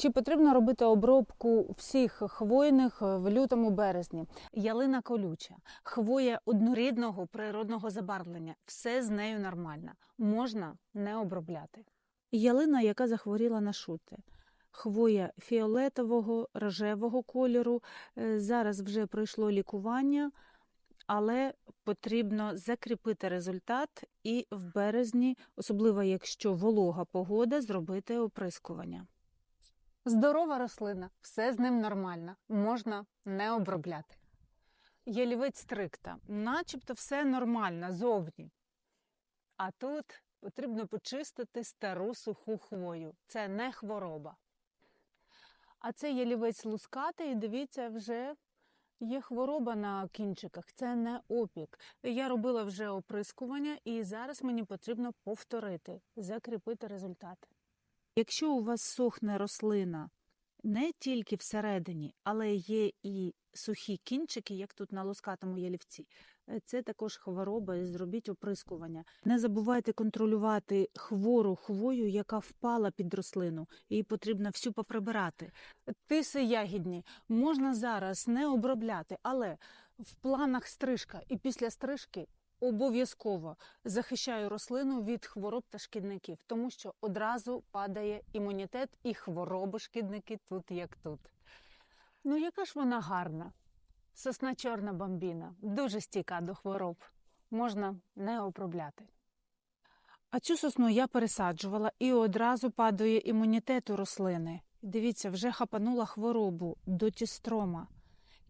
Чи потрібно робити обробку всіх хвойних в лютому березні? Ялина колюча, хвоя однорідного природного забарвлення. Все з нею нормально. Можна не обробляти. Ялина, яка захворіла на шути. Хвоя фіолетового, рожевого кольору. Е, Зараз вже пройшло лікування, але потрібно закріпити результат і в березні, особливо якщо волога погода, зробити оприскування. Здорова рослина, все з ним нормально, можна не обробляти. Ялівець стрикта, начебто все нормально зовні. А тут потрібно почистити стару суху хвою. Це не хвороба. А це ялівець лускатий, дивіться, вже є хвороба на кінчиках. Це не опік. Я робила вже оприскування, і зараз мені потрібно повторити, закріпити результат. Якщо у вас сохне рослина не тільки всередині, але є і сухі кінчики, як тут на лускатому ялівці, е, це також хвороба, і зробіть оприскування. Не забувайте контролювати хвору хвою, яка впала під рослину. Її потрібно всю поприбирати. Тиси ягідні можна зараз не обробляти, але в планах стрижка і після стрижки обов'язково захищаю рослину від хвороб та шкідників, тому що одразу падає імунітет і хвороби шкідники тут як тут. Ну, яка ж вона гарна. Сосна чорна бомбіна, дуже стійка до хвороб. Можна не обробляти. А цю сосну я пересаджувала і одразу падає імунітет у рослини. Дивіться, вже хапанула хворобу до тістрома.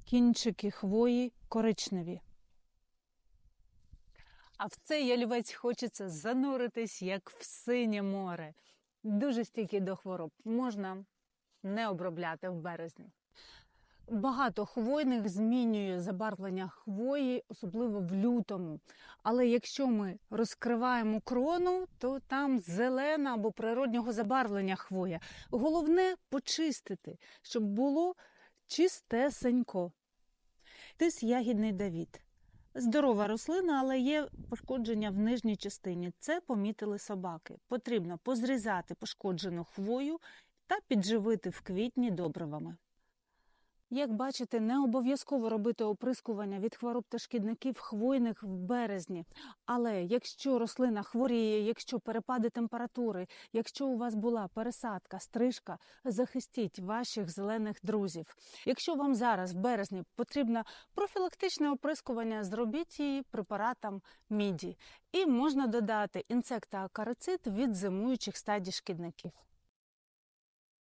Кінчики хвої коричневі. А в цей ялівець хочеться зануритись, як в синє море. Дуже стійкий до хвороб. Можна не обробляти в березні. Багато хвойних змінює забарвлення хвої, особливо в лютому. Але якщо ми розкриваємо крону, то там зелена або природнього забарвлення хвоя. Головне почистити, щоб було чистесенько. Тис ягідний Давід. Здорова рослина, але є пошкодження в нижній частині. Це помітили собаки. Потрібно позрізати пошкоджену хвою та підживити в квітні добривами. Як бачите, не обов'язково робити оприскування від хвороб та шкідників хвойних в березні. Але якщо рослина хворіє, якщо перепади температури, якщо у вас була пересадка, стрижка, захистіть ваших зелених друзів. Якщо вам зараз в березні потрібно профілактичне оприскування, зробіть її препаратом міді. І можна додати інсектоакарицид від зимуючих стадій шкідників.